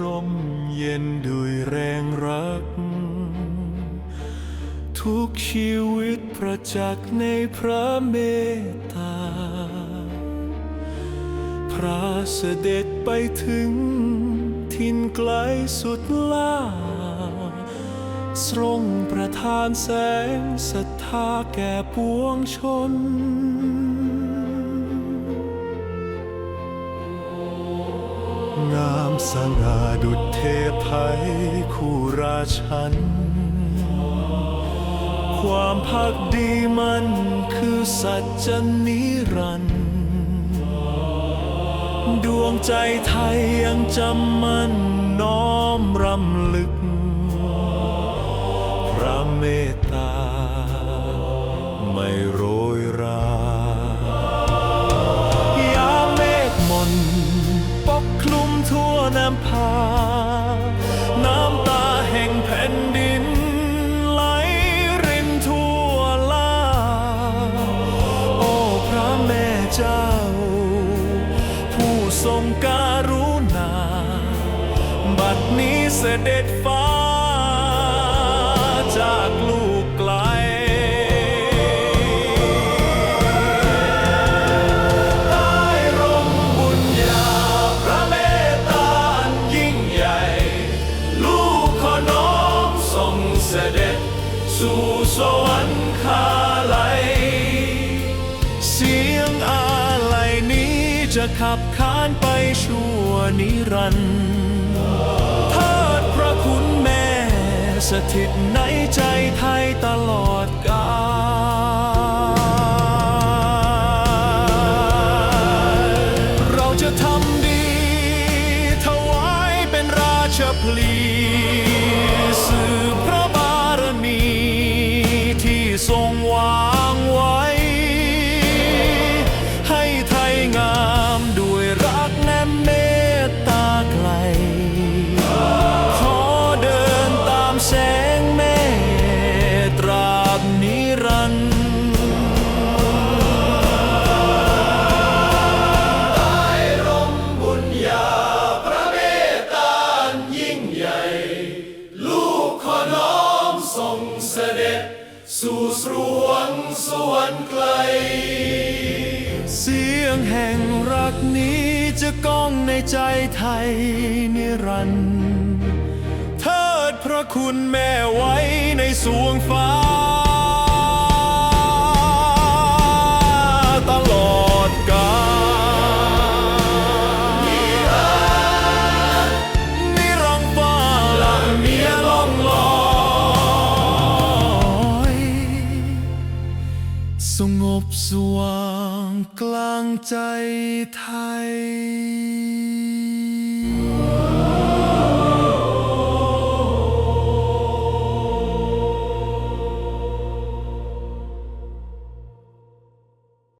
ร่มเย็นด้วยแรงรัก ทุกชีวิตประจักษ์ในพระเมตตา พระเสด็จไปถึง ทินไกลสุดล่าทรงประทานแสงศรัทธาแก่ปวงชน งามสง่าดุจเทพไทยคู่ราชัน ความพักดีมันคือสัจจนิรันดร์ดวงใจไทยยังจำมันน้อมรำลึก พระเมตตาไม่โร ทั่วน้ำพา น้ำตาแห่งแผ่นดิน ไหลรินทั่วลา โอ้พระแม่เจ้า ผู้ทรงการุณา บัดนี้เสด็จฟ้า สู่สวรรคาลัยเสียงอาลัยนี้จะขับขานไปชั่วนิรันดร์เทิดพระคุณแม่สถิตในใจไทยตลอด เสด็จ สู่สรวงสวรรค์ไกล เสียงแห่งรักนี้จะก้องในใจไทยนิรันดร์เทิดพระคุณแม่ไว้ในสวงฟ้า ใจไทย